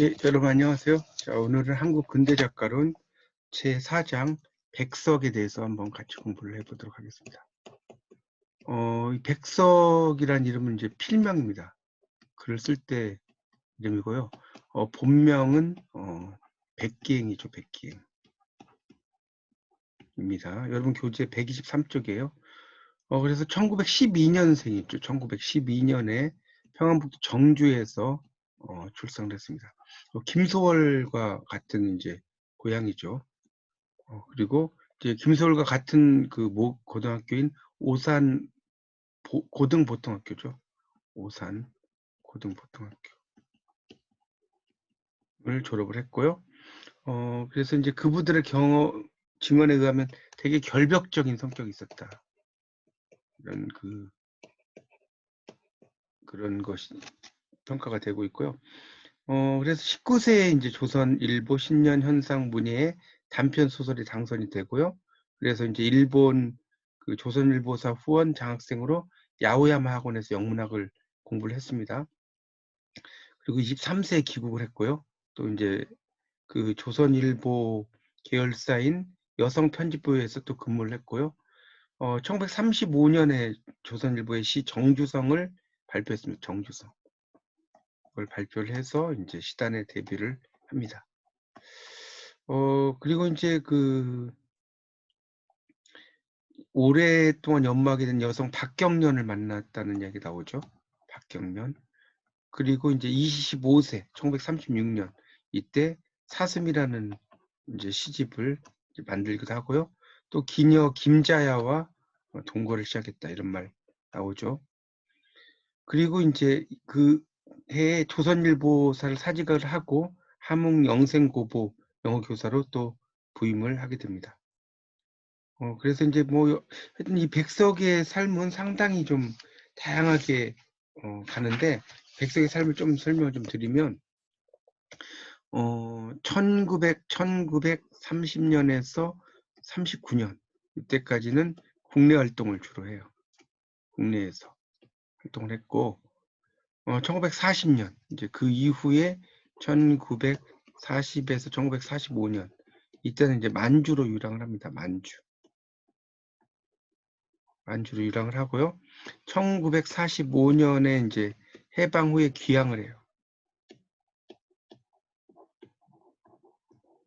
예, 여러분 안녕하세요. 자, 오늘은 한국 근대 작가론 제4장 백석에 대해서 한번 같이 공부를 해보도록 하겠습니다. 어, 이 백석이란 이름은 이제 필명입니다. 글을 쓸 때 이름이고요. 어, 본명은 어, 백기행이죠, 백기행. 입니다. 여러분 교재 123쪽이에요. 어, 그래서 1912년생이죠. 1912년에 평안북도 정주에서 어, 출생을 했습니다. 어, 김소월과 같은 이제 고향이죠. 어, 그리고 이제 김소월과 같은 그 모 고등학교인 오산 보, 고등보통학교죠. 오산 고등보통학교를 졸업을 했고요. 어, 그래서 이제 그분들의 경험, 증언에 의하면 되게 결벽적인 성격이 있었다. 이런 그, 그런 것이 평가가 되고 있고요. 어, 그래서 19세에 이제 조선 일보 신년 현상 문예의 단편 소설이 당선이 되고요. 그래서 이제 일본 그 조선일보사 후원 장학생으로 야오야마 학원에서 영문학을 공부를 했습니다. 그리고 23세에 귀국을 했고요. 또 이제 그 조선일보 계열사인 여성 편집부에서 또 근무를 했고요. 어, 1935년에 조선일보의 시 정주성을 발표했습니다. 정주성. 그걸 발표를 해서 이제 시단에 데뷔를 합니다. 어, 그리고 이제 그 오랫동안 연막이 된 여성 박경련을 만났다는 이야기 나오죠. 박경련. 그리고 이제 25세, 1936년 이때 사슴이라는 이제 시집을 이제 만들기도 하고요. 또 기녀 김자야와 동거를 시작했다 이런 말 나오죠. 그리고 이제 그 해에 조선일보사를 사직을 하고 함흥 영생고보 영어 교사로 또 부임을 하게 됩니다. 어, 그래서 이제 뭐 하여튼 이 백석의 삶은 상당히 좀 다양하게 어, 가는데 백석의 삶을 좀 설명을 좀 드리면 어, 1900, 1930년에서 39년 이때까지는 국내 활동을 주로 해요. 국내에서 활동을 했고 어, 1940년 이제 그 이후에 1940에서 1945년 이때는 이제 만주로 유랑을 합니다. 만주. 만주로 유랑을 하고요. 1945년에 이제 해방 후에 귀향을 해요.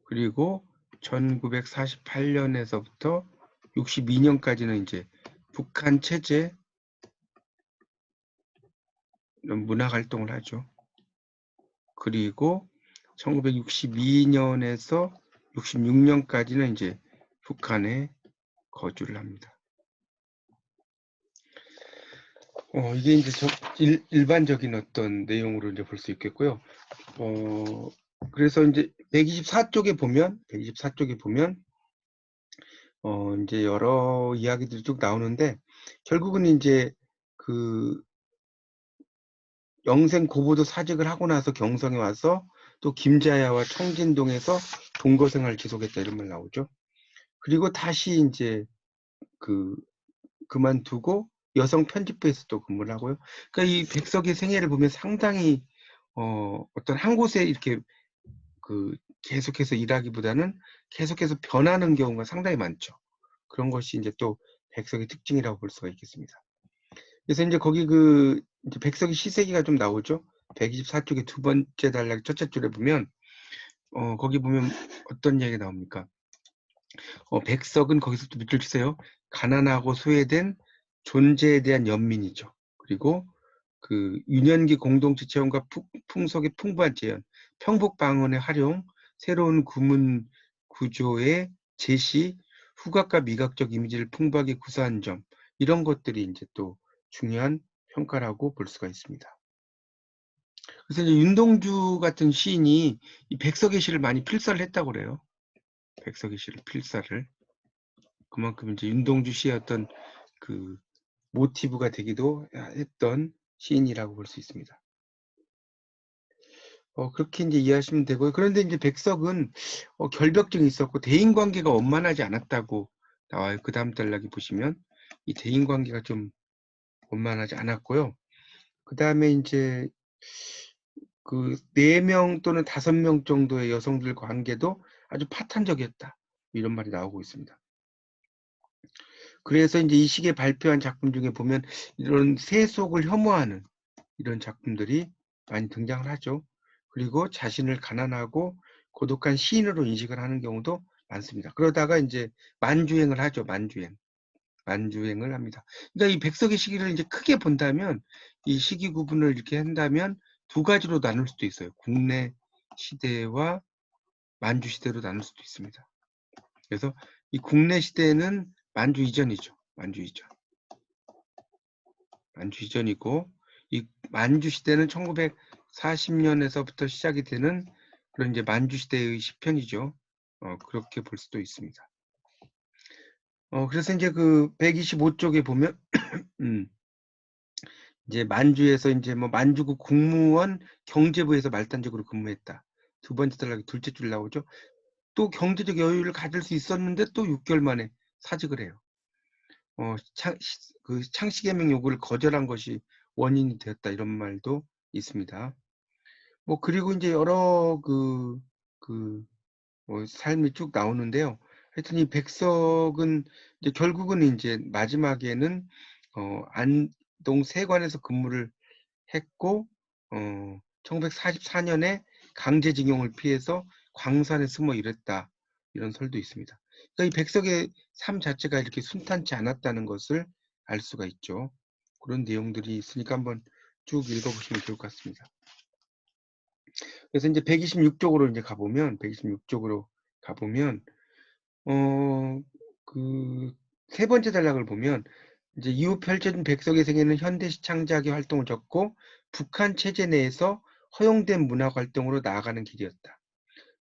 그리고 1948년에서부터 62년까지는 이제 북한 체제 문학 활동을 하죠. 그리고 1962년에서 66년까지는 이제 북한에 거주를 합니다. 어, 이게 이제 저, 일, 반적인 어떤 내용으로 이제 볼 수 있겠고요. 어, 그래서 이제 124쪽에 보면, 124쪽에 보면, 어, 이제 여러 이야기들이 쭉 나오는데, 결국은 이제 그 영생 고보도 사직을 하고 나서 경성에 와서 또 김자야와 청진동에서 동거 생활을 지속했다 이런 말 나오죠. 그리고 다시 이제 그 그만두고 여성 편집부에서 또 근무를 하고요. 그러니까 이 백석의 생애를 보면 상당히 어 어떤 한 곳에 이렇게 그 계속해서 일하기보다는 계속해서 변하는 경우가 상당히 많죠. 그런 것이 이제 또 백석의 특징이라고 볼 수가 있겠습니다. 그래서 이제 거기 그 이제 백석이 시세기가 좀 나오죠. 124쪽의 두 번째 단락 첫째 줄에 보면 어 거기 보면 어떤 이야기가 나옵니까? 어 백석은 거기서부터 밑줄 치세요. 가난하고 소외된 존재에 대한 연민이죠. 그리고 그 유년기 공동체 체험과 풍속의 풍부한 재현, 평북 방언의 활용, 새로운 구문 구조의 제시, 후각과 미각적 이미지를 풍부하게 구사한 점 이런 것들이 이제 또 중요한 평가라고 볼 수가 있습니다. 그래서 이제 윤동주 같은 시인이 이 백석의 시를 많이 필사를 했다고 그래요. 백석의 시를 필사를. 그만큼 이제 윤동주 시의 어떤 그 모티브가 되기도 했던 시인이라고 볼 수 있습니다. 어, 그렇게 이제 이해하시면 되고요. 그런데 이제 백석은 어, 결벽증이 있었고 대인관계가 원만하지 않았다고 나와요. 그 다음 단락이 보시면 이 대인관계가 좀 원만하지 않았고요. 그 다음에 이제 그 네 명 또는 다섯 명 정도의 여성들 관계도 아주 파탄적이었다. 이런 말이 나오고 있습니다. 그래서 이제 이 시기에 발표한 작품 중에 보면 이런 세속을 혐오하는 이런 작품들이 많이 등장을 하죠. 그리고 자신을 가난하고 고독한 시인으로 인식을 하는 경우도 많습니다. 그러다가 이제 만주행을 하죠. 만주행. 만주행을 합니다. 그러니까 이 백석의 시기를 이제 크게 본다면 이 시기 구분을 이렇게 한다면 두 가지로 나눌 수도 있어요. 국내 시대와 만주 시대로 나눌 수도 있습니다. 그래서 이 국내 시대는 만주 이전이죠. 만주 이전. 만주 이전이고 이 만주 시대는 1940년에서부터 시작이 되는 그런 이제 만주 시대의 시편이죠. 어, 그렇게 볼 수도 있습니다. 어, 그래서 이제 그 125쪽에 보면 음, 이제 만주에서 이제 뭐 만주국 국무원 경제부에서 말단적으로 근무했다. 두 번째 단락이 둘째 줄 나오죠. 또 경제적 여유를 가질 수 있었는데 또 6개월 만에 사직을 해요. 어, 창, 그 창씨개명 요구를 거절한 것이 원인이 되었다 이런 말도 있습니다. 뭐 그리고 이제 여러 그, 그, 뭐 삶이 쭉 나오는데요. 하여튼 이 백석은 이제 결국은 이제 마지막에는 어, 안동 세관에서 근무를 했고 어, 1944년에 강제징용을 피해서 광산에 숨어 일했다 이런 설도 있습니다. 그러니까 이 백석의 삶 자체가 이렇게 순탄치 않았다는 것을 알 수가 있죠. 그런 내용들이 있으니까 한번 쭉 읽어보시면 좋을 것 같습니다. 그래서 이제 126쪽으로 이제 가보면 126쪽으로 가보면 어, 그, 세 번째 단락을 보면, 이제 이후 펼쳐진 백석의 생애는 현대시 창작의 활동을 적고, 북한 체제 내에서 허용된 문학 활동으로 나아가는 길이었다.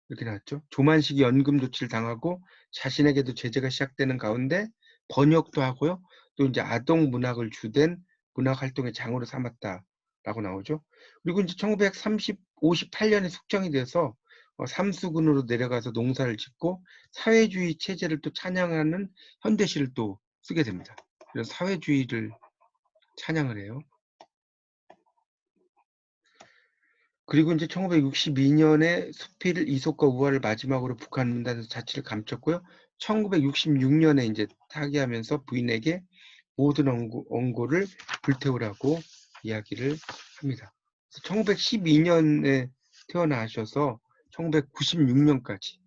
이렇게 나왔죠. 조만식이 연금 조치를 당하고 자신에게도 제재가 시작되는 가운데 번역도 하고요. 또 이제 아동 문학을 주된 문학 활동의 장으로 삼았다라고 나오죠. 그리고 이제 1958년에 숙정이 돼서 어, 삼수군으로 내려가서 농사를 짓고 사회주의 체제를 또 찬양하는 현대시를 또 쓰게 됩니다. 그래서 사회주의를 찬양을 해요. 그리고 이제 1962년에 수필 이속과 우화를 마지막으로 북한 문단에서 자취를 감췄고요. 1966년에 이제 타계하면서 부인에게 모든 원고, 를 불태우라고 이야기를 합니다. 1912년에 태어나셔서 1996년까지.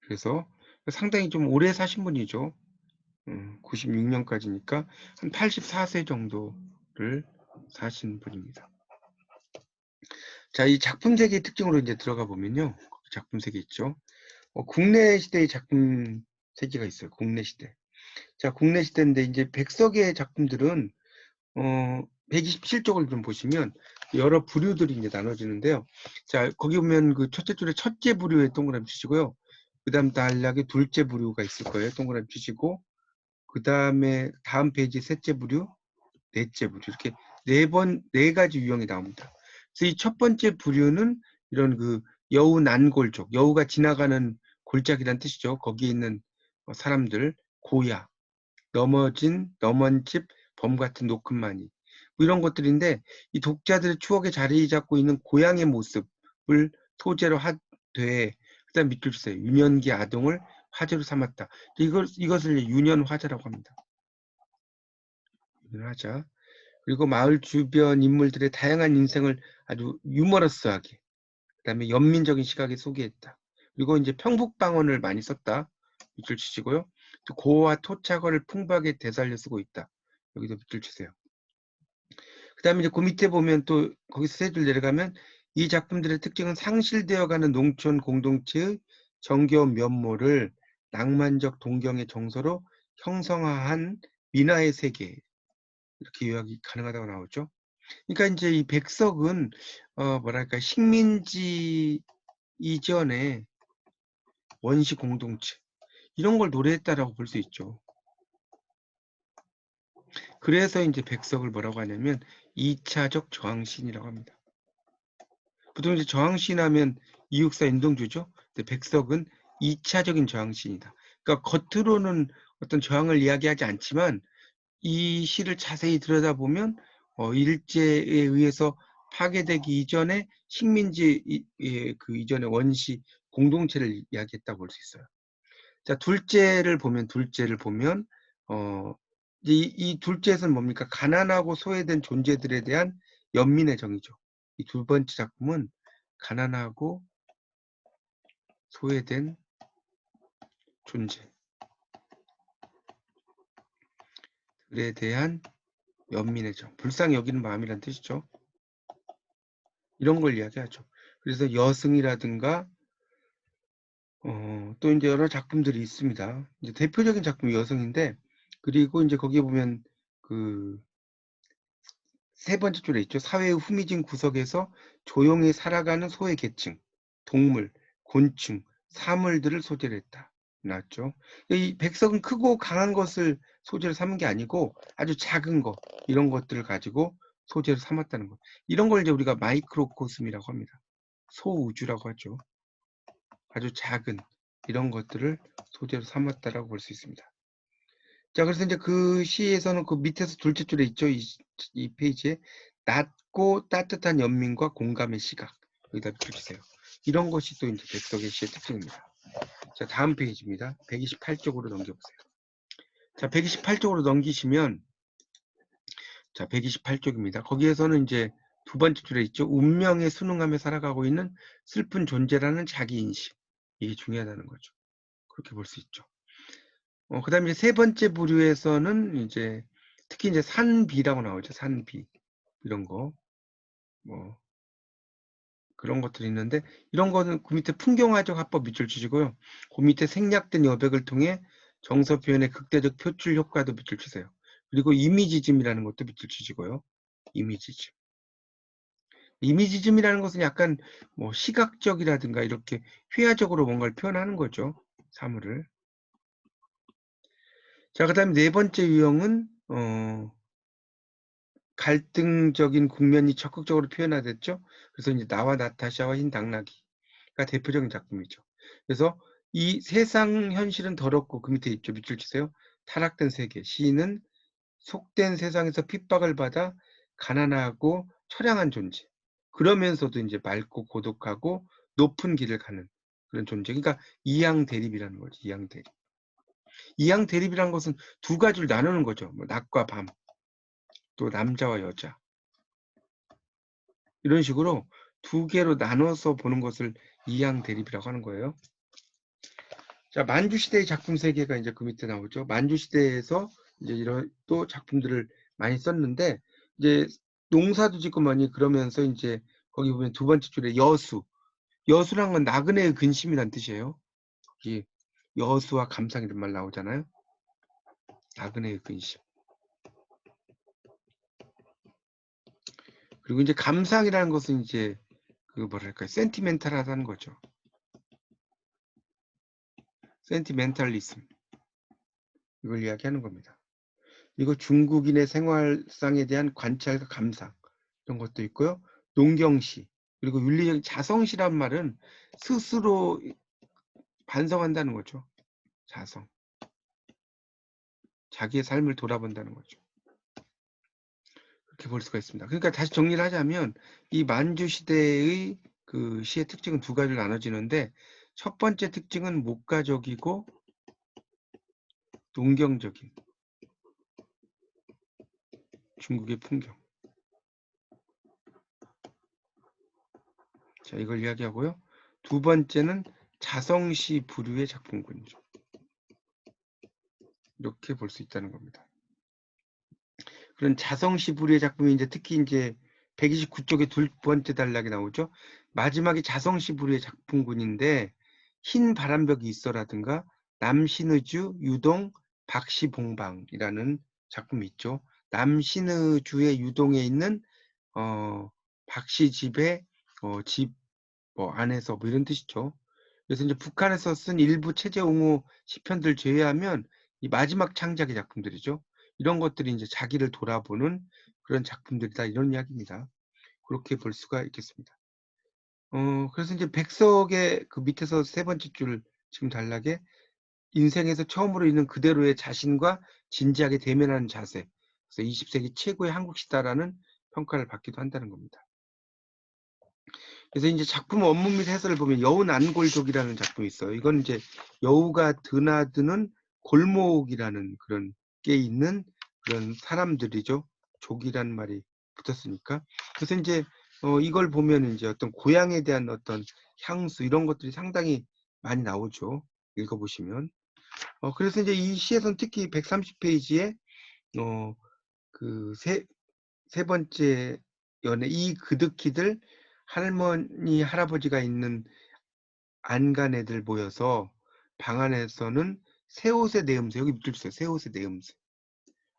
그래서 상당히 좀 오래 사신 분이죠. 96년까지니까 음, 한 84세 정도를 사신 분입니다. 자, 이 작품 세계의 특징으로 이제 들어가 보면요. 작품 세계 있죠. 어, 국내 시대의 작품 세계가 있어요. 국내 시대. 자, 국내 시대인데 이제 백석의 작품들은 어, 127쪽을 좀 보시면 여러 부류들이 이제 나눠지는데요. 자, 거기 보면 그 첫째 줄에 첫째 부류에 동그라미 치시고요. 그 다음 단락에 둘째 부류가 있을 거예요. 동그라미 치시고, 그 다음에 다음 페이지 셋째 부류, 넷째 부류. 이렇게 네 번, 네 가지 유형이 나옵니다. 그래서 이 첫 번째 부류는 이런 그 여우 난골족, 여우가 지나가는 골짜기란 뜻이죠. 거기에 있는 사람들, 고야, 넘어진, 넘은 집, 범 같은 노큰마니. 뭐 이런 것들인데 이 독자들의 추억에 자리 잡고 있는 고향의 모습을 소재로 하되 그다음 밑줄 주세요. 유년기 아동을 화제로 삼았다. 이걸 이것을 유년 화제라고 합니다. 유년 화자. 그리고 마을 주변 인물들의 다양한 인생을 아주 유머러스하게 그다음에 연민적인 시각에 소개했다. 그리고 이제 평북방언을 많이 썼다. 밑줄 치시고요. 또 고와 토착어를 풍부하게 되살려 쓰고 있다. 여기도 밑줄 치세요. 그 다음에 이제 그 밑에 보면 또 거기서 세 줄 내려가면 이 작품들의 특징은 상실되어가는 농촌 공동체의 정겨운 면모를 낭만적 동경의 정서로 형성화한 민화의 세계 이렇게 요약이 가능하다고 나오죠. 그러니까 이제 이 백석은 어 뭐랄까 식민지 이전에 원시 공동체 이런 걸 노래했다라고 볼 수 있죠. 그래서 이제 백석을 뭐라고 하냐면 2차적 저항신이라고 합니다. 보통 이제 저항신 하면 이육사 인동주죠. 근데 백석은 2차적인 저항신이다. 그러니까 겉으로는 어떤 저항을 이야기하지 않지만 이 시를 자세히 들여다보면 어, 일제에 의해서 파괴되기 이전에 식민지 이, 예, 그 이전의 원시 공동체를 이야기했다고 볼 수 있어요. 자, 둘째를 보면 둘째를 보면 어, 이, 이 둘째에서는 뭡니까? 가난하고 소외된 존재들에 대한 연민의 정의죠. 이 두 번째 작품은 가난하고 소외된 존재들에 대한 연민의 정. 불쌍히 여기는 마음이란 뜻이죠. 이런 걸 이야기하죠. 그래서 여승이라든가 어, 또 이제 여러 작품들이 있습니다. 이제 대표적인 작품이 여성인데 그리고 이제 거기에 보면 그 세 번째 줄에 있죠. 사회의 후미진 구석에서 조용히 살아가는 소외 계층, 동물, 곤충, 사물들을 소재로 했다. 나왔죠. 이 백석은 크고 강한 것을 소재로 삼은 게 아니고 아주 작은 것 이런 것들을 가지고 소재로 삼았다는 것. 이런 걸 이제 우리가 마이크로코스미라고 합니다. 소우주라고 하죠. 아주 작은 이런 것들을 소재로 삼았다라고 볼 수 있습니다. 자, 그래서 이제 그 시에서는 그 밑에서 둘째 줄에 있죠. 이, 이 페이지에 낮고 따뜻한 연민과 공감의 시각 여기다 붙여주세요. 이런 것이 또 이제 백석의 시의 특징입니다. 자, 다음 페이지입니다. 128쪽으로 넘겨보세요. 자, 128쪽으로 넘기시면 자, 128쪽입니다. 거기에서는 이제 두 번째 줄에 있죠. 운명에 순응하며 살아가고 있는 슬픈 존재라는 자기 인식. 이게 중요하다는 거죠. 그렇게 볼 수 있죠. 어, 그 다음에 세 번째 부류에서는 이제 특히 이제 산비라고 나오죠. 산비. 이런 거. 뭐, 그런 것들이 있는데, 이런 거는 그 밑에 풍경화적 합법 밑줄 치시고요. 그 밑에 생략된 여백을 통해 정서 표현의 극대적 표출 효과도 밑줄 치세요. 그리고 이미지즘이라는 것도 밑줄 치시고요. 이미지즘. 이미지즘이라는 것은 약간 뭐 시각적이라든가 이렇게 회화적으로 뭔가를 표현하는 거죠. 사물을. 자, 그 다음에 네 번째 유형은, 어, 갈등적인 국면이 적극적으로 표현화됐죠. 그래서 이제 나와 나타샤와 흰 당나귀가 대표적인 작품이죠. 그래서 이 세상 현실은 더럽고 그 밑에 있죠. 밑줄 치세요. 타락된 세계. 시인은 속된 세상에서 핍박을 받아 가난하고 처량한 존재. 그러면서도 이제 맑고 고독하고 높은 길을 가는 그런 존재. 그러니까 이양 대립이라는 거죠. 이양 대립. 이양 대립이라는 것은 두 가지를 나누는 거죠. 뭐 낮과 밤, 또 남자와 여자. 이런 식으로 두 개로 나눠서 보는 것을 이양 대립이라고 하는 거예요. 자, 만주 시대의 작품 세계가 이제 그 밑에 나오죠. 만주 시대에서 이제 이런 또 작품들을 많이 썼는데 이제 농사도 짓고 많이 그러면서 이제 거기 보면 두 번째 줄에 여수. 여수란 건 나그네의 근심이란 뜻이에요. 거기 여수와 감상 이런 말 나오잖아요. 나그네의 근심. 그리고 이제 감상이라는 것은 이제 그 뭐랄까요 센티멘탈하다는 거죠. 센티멘탈리즘 이걸 이야기하는 겁니다. 이거 중국인의 생활상에 대한 관찰과 감상 이런 것도 있고요. 농경시 그리고 윤리적 자성시란 말은 스스로 반성한다는 거죠. 자성. 자기의 삶을 돌아본다는 거죠. 그렇게 볼 수가 있습니다. 그러니까 다시 정리를 하자면 이 만주 시대의 그 시의 특징은 두 가지로 나눠지는데 첫 번째 특징은 목가적이고 농경적인 중국의 풍경. 자, 이걸 이야기하고요. 두 번째는 자성시 부류의 작품군이죠. 이렇게 볼 수 있다는 겁니다. 그런 자성시 부류의 작품이 이제 특히 이제 129쪽에 두 번째 단락이 나오죠. 마지막에 자성시 부류의 작품군인데 흰 바람벽이 있어라든가 남신의주 유동 박시봉방이라는 작품이 있죠. 남신의주의 유동에 있는 어, 박씨 집의 어, 집 뭐 안에서 뭐 이런 뜻이죠. 그래서 이제 북한에서 쓴 일부 체제 옹호 시편들 제외하면 이 마지막 창작의 작품들이죠. 이런 것들이 이제 자기를 돌아보는 그런 작품들이다 이런 이야기입니다. 그렇게 볼 수가 있겠습니다. 어, 그래서 이제 백석의 그 밑에서 세 번째 줄 지금 단락에 인생에서 처음으로 있는 그대로의 자신과 진지하게 대면하는 자세. 그래서 20세기 최고의 한국 시다라는 평가를 받기도 한다는 겁니다. 그래서 이제 작품 원문 및 해설을 보면 여운 안골족이라는 작품이 있어요. 이건 이제 여우가 드나드는 골목이라는 그런 게 있는 그런 사람들이죠. 족이라는 말이 붙었으니까. 그래서 이제 어, 이걸 보면 이제 어떤 고향에 대한 어떤 향수 이런 것들이 상당히 많이 나오죠. 읽어보시면. 어, 그래서 이제 이 시에서는 특히 130페이지에 어, 그 세, 세 번째 연애 이 그득히들 할머니 할아버지가 있는 안간 애들 모여서 방 안에서는 새 옷의 내음새 여기 밑줄 주세요. 새 옷의 내음새.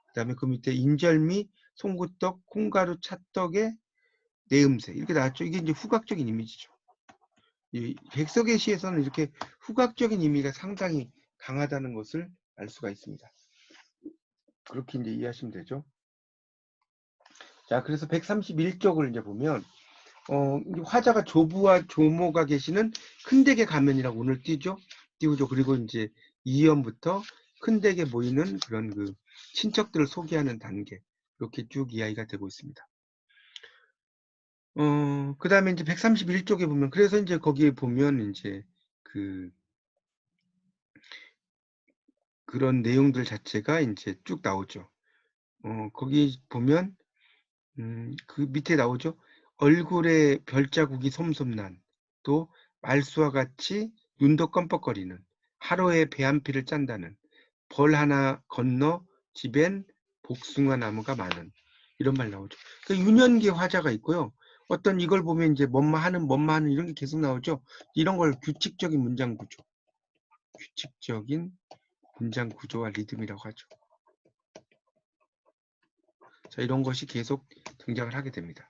그다음에 그 밑에 인절미, 송구떡, 콩가루, 찰떡의 내음새 이렇게 나왔죠. 이게 이제 후각적인 이미지죠. 이 백석의 시에서는 이렇게 후각적인 의미가 상당히 강하다는 것을 알 수가 있습니다. 그렇게 이제 이해하시면 되죠. 자, 그래서 131쪽을 이제 보면 어, 화자가 조부와 조모가 계시는 큰댁에 가면이라고 오늘 띄죠. 띄우죠. 그리고 이제 2연부터 큰 댁에 모이는 그런 그 친척들을 소개하는 단계 이렇게 쭉 이야기가 되고 있습니다. 어, 그 다음에 이제 131쪽에 보면, 그래서 이제 거기에 보면 이제 그, 그런 내용들 자체가 이제 쭉 나오죠. 어, 거기 보면, 음, 그 밑에 나오죠. 얼굴에 별자국이 솜솜난, 또 말수와 같이 눈도 껌뻑거리는, 하루에 배 한 피를 짠다는, 벌 하나 건너 집엔 복숭아 나무가 많은, 이런 말 나오죠. 그 유년기 화자가 있고요. 어떤 이걸 보면 이제 뭔마 하는 뭔마 하는 이런 게 계속 나오죠. 이런 걸 규칙적인 문장 구조. 규칙적인 문장 구조와 리듬이라고 하죠. 자, 이런 것이 계속 등장을 하게 됩니다.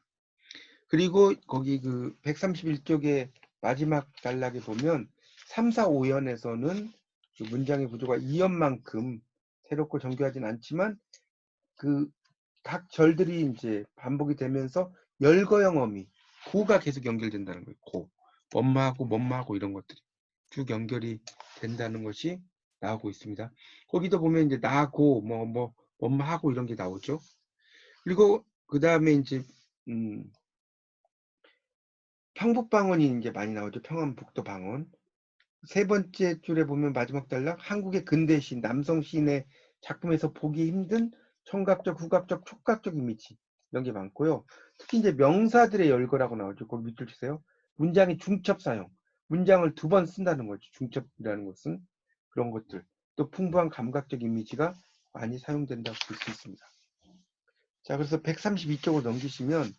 그리고 거기 그 131쪽의 마지막 단락에 보면 3, 4, 5연에서는 그 문장의 구조가 2연만큼 새롭고 정교하진 않지만 그 각 절들이 이제 반복이 되면서 열거형 어미, 고가 계속 연결된다는 거예요. 고. 엄마하고 몸마하고 이런 것들이 쭉 연결이 된다는 것이 나오고 있습니다. 거기도 보면 이제 나고 뭐뭐 엄마하고 이런 게 나오죠. 그리고 그 다음에 이제 음, 평북방언이 이제 많이 나오죠. 평안북도 방언. 세 번째 줄에 보면 마지막 단락 한국의 근대 시 남성 시인의 작품에서 보기 힘든 청각적, 후각적, 촉각적 이미지 이런 게 많고요. 특히 이제 명사들의 열거라고 나오죠. 거기 밑줄 치세요. 문장의 중첩 사용. 문장을 두 번 쓴다는 거죠. 중첩이라는 것은 그런 것들. 또 풍부한 감각적 이미지가 많이 사용된다고 볼 수 있습니다. 자, 그래서 132쪽으로 넘기시면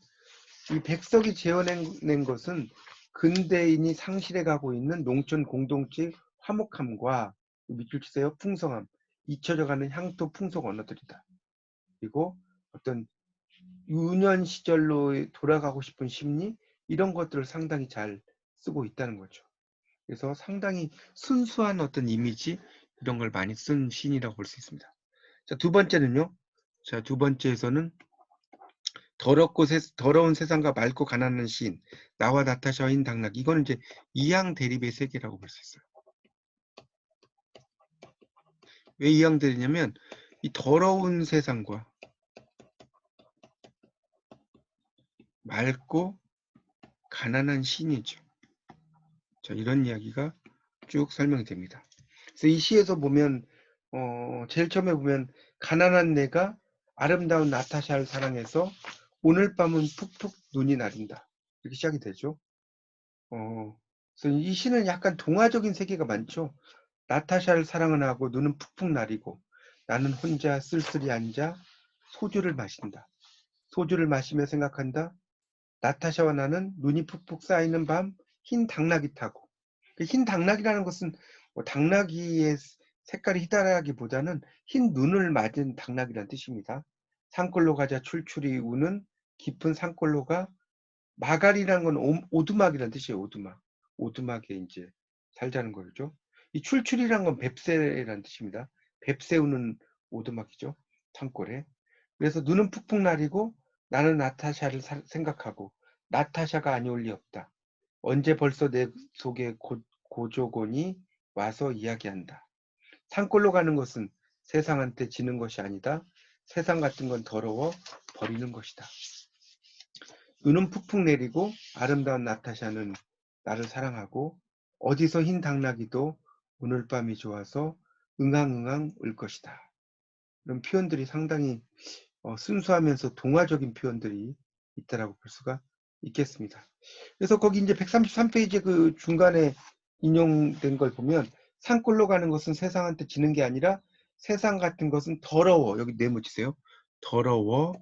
이 백석이 재현낸 것은 근대인이 상실해 가고 있는 농촌 공동체 화목함과 밑줄 치세요. 풍성함, 잊혀져가는 향토 풍속 언어들이다. 그리고 어떤 유년 시절로 돌아가고 싶은 심리 이런 것들을 상당히 잘 쓰고 있다는 거죠. 그래서 상당히 순수한 어떤 이미지 이런 걸 많이 쓴 시인이라고 볼 수 있습니다. 자, 두 번째는요. 자, 두 번째에서는 더럽고 세, 더러운 세상과 맑고 가난한 시인 나와 나타샤인 당락 이거는 이제 이양 대립의 세계라고 볼 수 있어요. 왜 이양 대립이냐면 이 더러운 세상과 맑고 가난한 신이죠. 자, 이런 이야기가 쭉 설명이 됩니다. 그래서 이 시에서 보면 어, 제일 처음에 보면 가난한 내가 아름다운 나타샤를 사랑해서 오늘 밤은 푹푹 눈이 나린다. 이렇게 시작이 되죠. 어, 그래서 이 시는 약간 동화적인 세계가 많죠. 나타샤를 사랑은 하고 눈은 푹푹 나리고 나는 혼자 쓸쓸히 앉아 소주를 마신다. 소주를 마시며 생각한다. 나타샤와 나는 눈이 푹푹 쌓이는 밤 흰 당나귀 타고 그흰 당나귀라는 것은 뭐 당나귀의 색깔이 희다라기보다는 흰 눈을 맞은 당나귀란 뜻입니다. 산골로 가자 출출이 우는 깊은 산골로가 마갈이라는 건 오두막이라는 뜻이에요. 오두막. 오두막에 이제 살자는 거죠. 이 출출이란 건 뱁새라는 뜻입니다. 뱁새우는 오두막이죠. 산골에. 그래서 눈은 푹푹 나리고 나는 나타샤를 사, 생각하고 나타샤가 아니올 리 없다. 언제 벌써 내 속에 고, 고조곤이 와서 이야기한다. 산골로 가는 것은 세상한테 지는 것이 아니다. 세상 같은 건 더러워 버리는 것이다. 눈은 푹푹 내리고 아름다운 나타샤는 나를 사랑하고 어디서 흰 당나귀도 오늘 밤이 좋아서 응앙응앙 울 것이다. 이런 표현들이 상당히 어, 순수하면서 동화적인 표현들이 있다라고 볼 수가 있겠습니다. 그래서 거기 이제 133페이지 그 중간에 인용된 걸 보면 산골로 가는 것은 세상한테 지는 게 아니라 세상 같은 것은 더러워 여기 네모 치세요. 더러워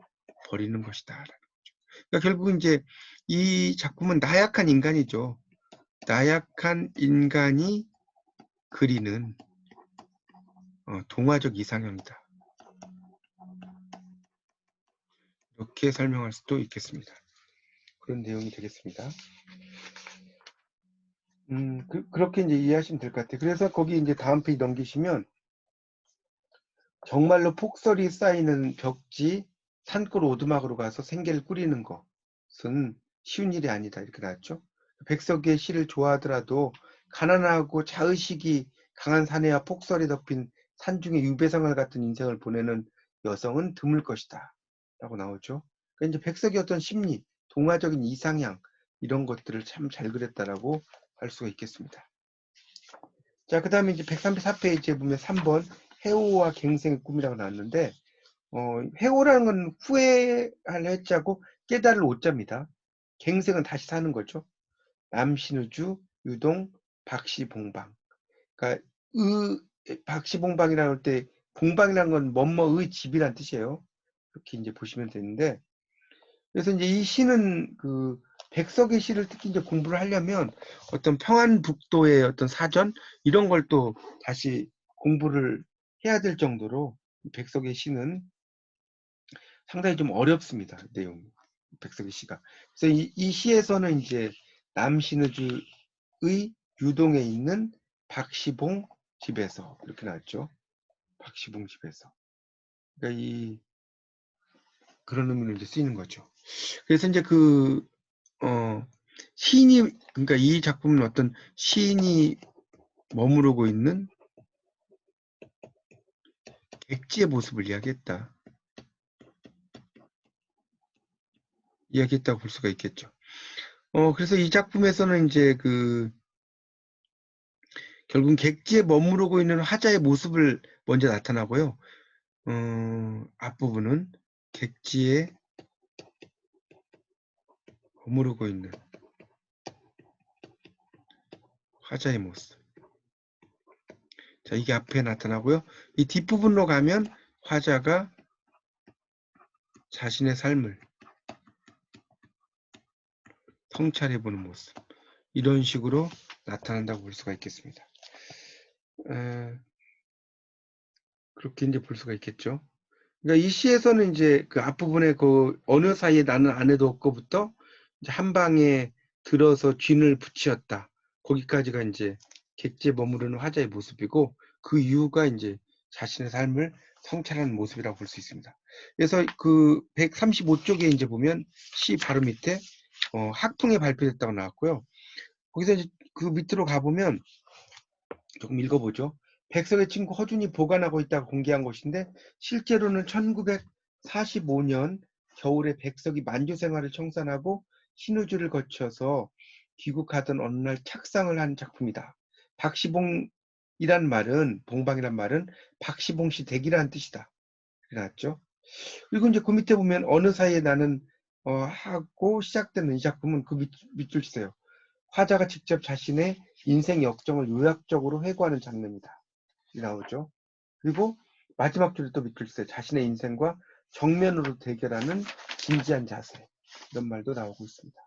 버리는 것이다. 그러니까 결국 이제 이 작품은 나약한 인간이죠. 나약한 인간이 그리는 어, 동화적 이상형이다. 이렇게 설명할 수도 있겠습니다. 그런 내용이 되겠습니다. 음, 그, 렇게 이제 이해하시면 될 것 같아요. 그래서 거기 이제 다음 페이지 넘기시면 정말로 폭설이 쌓이는 벽지 산골 오두막으로 가서 생계를 꾸리는 것은 쉬운 일이 아니다. 이렇게 나왔죠. 백석의 시를 좋아하더라도 가난하고 자의식이 강한 사내와 폭설이 덮인 산중의 유배생활 같은 인생을 보내는 여성은 드물 것이다. 라고 나오죠. 그러니까 이제 백석의 어떤 심리, 동화적인 이상향 이런 것들을 참 잘 그렸다라고 할 수가 있겠습니다. 자, 그 다음에 이제 134페이지에 보면 3번 해오와 갱생의 꿈이라고 나왔는데 어, 해오라는 건 후회할 해자고 깨달을 오자입니다. 갱생은 다시 사는 거죠. 남신우주, 유동, 박시봉방. 그러니까 의, 박시봉방이라고 할 때 봉방이라는 건 뭐뭐의 집이란 뜻이에요. 이렇게 이제 보시면 되는데 그래서 이제 이 시는 그 백석의 시를 특히 이제 공부를 하려면 어떤 평안북도의 어떤 사전 이런 걸 또 다시 공부를 해야 될 정도로 백석의 시는 상당히 좀 어렵습니다. 내용이. 백석의 시가. 그래서 이, 이 시에서는 이제 남신의주의 유동에 있는 박시봉 집에서 이렇게 나왔죠. 박시봉 집에서. 그러니까 이 그런 의미로 이제 쓰이는 거죠. 그래서 이제 그, 어, 시인이, 그러니까 이 작품은 어떤 시인이 머무르고 있는 객지의 모습을 이야기했다. 이야기했다고 볼 수가 있겠죠. 어, 그래서 이 작품에서는 이제 그, 결국 객지에 머무르고 있는 화자의 모습을 먼저 나타나고요. 어, 앞부분은 객지에 머무르고 있는 화자의 모습. 자, 이게 앞에 나타나고요. 이 뒷부분으로 가면 화자가 자신의 삶을 성찰해 보는 모습. 이런 식으로 나타난다고 볼 수가 있겠습니다. 에, 그렇게 이제 볼 수가 있겠죠. 그러니까 이 시에서는 이제 그 앞부분에 그 어느 사이에 나는 아내도 없고부터 한 방에 들어서 쥔을 붙이었다. 거기까지가 이제 객지에 머무르는 화자의 모습이고 그 이유가 이제 자신의 삶을 성찰하는 모습이라고 볼 수 있습니다. 그래서 그 135쪽에 이제 보면 시 바로 밑에 어, 학통에 발표됐다고 나왔고요. 거기서 이제 그 밑으로 가보면 조금 읽어보죠. 백석의 친구 허준이 보관하고 있다가 공개한 것인데 실제로는 1945년 겨울에 백석이 만주 생활을 청산하고 신우주를 거쳐서 귀국하던 어느 날 착상을 한 작품이다. 박시봉이란 말은 봉방이란 말은 박시봉 씨 댁이라는 뜻이다. 그래놨죠. 그리고 이제 그 밑에 보면 어느 사이에 나는 어, 하고 시작되는 이 작품은 그 밑, 밑줄 치세요. 화자가 직접 자신의 인생 역정을 요약적으로 회고하는 장면이다. 나오죠. 그리고 마지막 줄에 또 밑줄 치세요. 자신의 인생과 정면으로 대결하는 진지한 자세. 이런 말도 나오고 있습니다.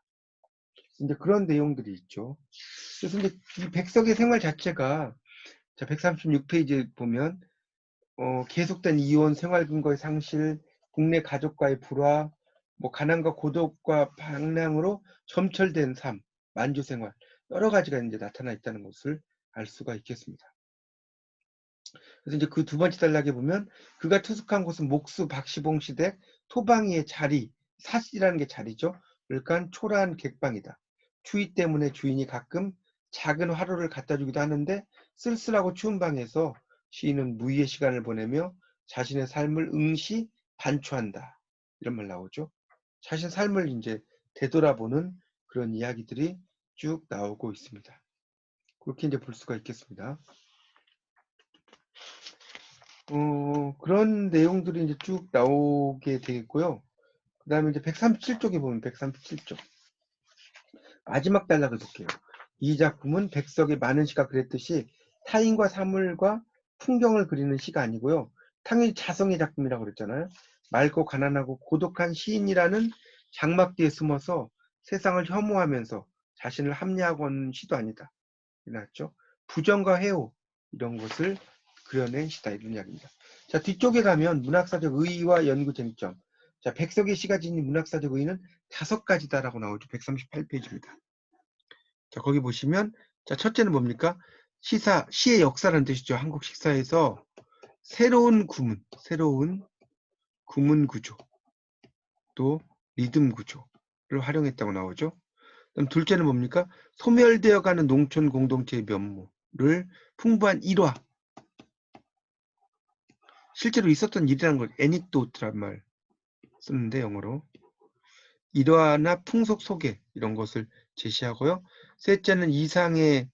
이제 그런 내용들이 있죠. 그래서 이제 이 백석의 생활 자체가 자 136페이지 보면 어, 계속된 이혼, 생활 근거의 상실, 국내 가족과의 불화, 뭐 가난과 고독과 방랑으로 점철된 삶, 만주 생활 여러 가지가 이제 나타나 있다는 것을 알 수가 있겠습니다. 그래서 이제 그 두 번째 단락에 보면 그가 투숙한 곳은 목수 박시봉 시댁 토방이의 자리, 사실이라는 게 자리죠. 그러니까 초라한 객방이다. 추위 때문에 주인이 가끔 작은 화로를 갖다 주기도 하는데 쓸쓸하고 추운 방에서 시인은 무의의 시간을 보내며 자신의 삶을 응시 반추한다. 이런 말 나오죠. 자신 삶을 이제 되돌아보는 그런 이야기들이 쭉 나오고 있습니다. 그렇게 이제 볼 수가 있겠습니다. 어, 그런 내용들이 이제 쭉 나오게 되겠고요. 그 다음에 이제 137쪽에 보면 137쪽. 마지막 단락을 볼게요. 이 작품은 백석의 많은 시가 그랬듯이 타인과 사물과 풍경을 그리는 시가 아니고요. 당연히 자성의 작품이라고 그랬잖아요. 맑고 가난하고 고독한 시인이라는 장막 뒤에 숨어서 세상을 혐오하면서 자신을 합리하고 하는 시도 아니다. 이랬죠. 부정과 해오 이런 것을 그려낸 시다 이런 이야기입니다. 자 뒤쪽에 가면 문학사적 의의와 연구 쟁점. 자 백석의 시가 지닌 문학사적 의의는 다섯 가지다라고 나오죠. 138페이지입니다. 자 거기 보시면 자 첫째는 뭡니까? 시사 시의 역사라는 뜻이죠. 한국 식사에서 새로운 구문, 새로운 구문 구조, 또 리듬 구조를 활용했다고 나오죠. 그럼 둘째는 뭡니까? 소멸되어가는 농촌 공동체의 면모를 풍부한 일화, 실제로 있었던 일이라는 걸 애닉도트란 말 쓰는데 영어로 일화나 풍속 소개 이런 것을 제시하고요. 셋째는 이상의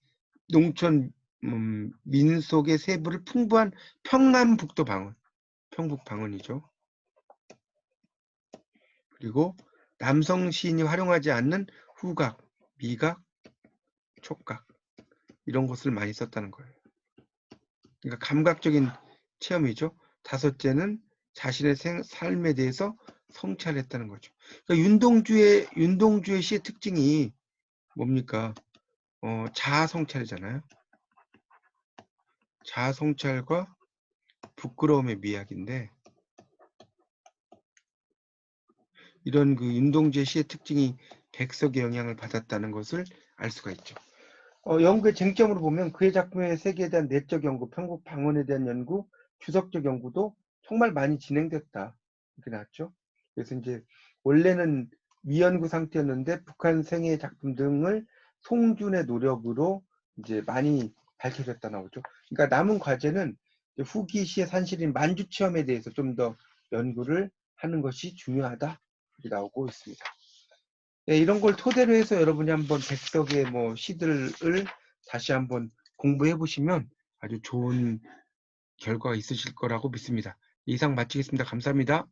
농촌 음, 민속의 세부를 풍부한 평남북도 방언, 평북 방언이죠. 그리고 남성 시인이 활용하지 않는 후각, 미각, 촉각 이런 것을 많이 썼다는 거예요. 그러니까 감각적인 체험이죠. 다섯째는 자신의 생, 삶에 대해서 성찰했다는 거죠. 그러니까 윤동주의 윤동주의 시의 특징이 뭡니까? 어, 자아 성찰이잖아요. 자아 성찰과 부끄러움의 미학인데 이런 그 윤동주의 시의 특징이 백석의 영향을 받았다는 것을 알 수가 있죠. 어, 연구의 쟁점으로 보면 그의 작품의 세계에 대한 내적 연구, 편곡 방언에 대한 연구, 주석적 연구도 정말 많이 진행됐다. 이렇게 나왔죠. 그래서 이제 원래는 미연구 상태였는데 북한 생애 작품 등을 송준의 노력으로 이제 많이 밝혀졌다 나오죠. 그러니까 남은 과제는 후기 시의 산실인 만주 체험에 대해서 좀 더 연구를 하는 것이 중요하다 이렇게 나오고 있습니다. 네, 이런 걸 토대로 해서 여러분이 한번 백석의 뭐 시들을 다시 한번 공부해 보시면 아주 좋은 결과가 있으실 거라고 믿습니다. 이상 마치겠습니다. 감사합니다.